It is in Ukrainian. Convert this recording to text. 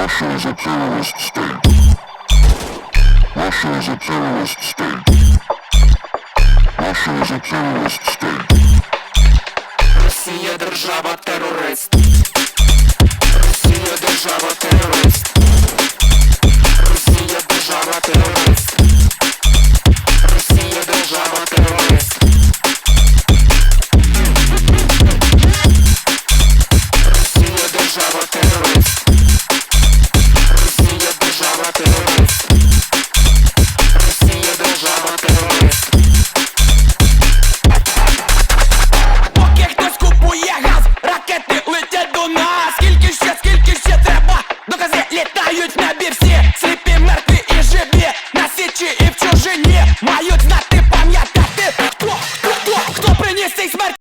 Russia is a terrorist state. Russia is a terrorist state. Russia is a terrorist state. Росія держава терорист.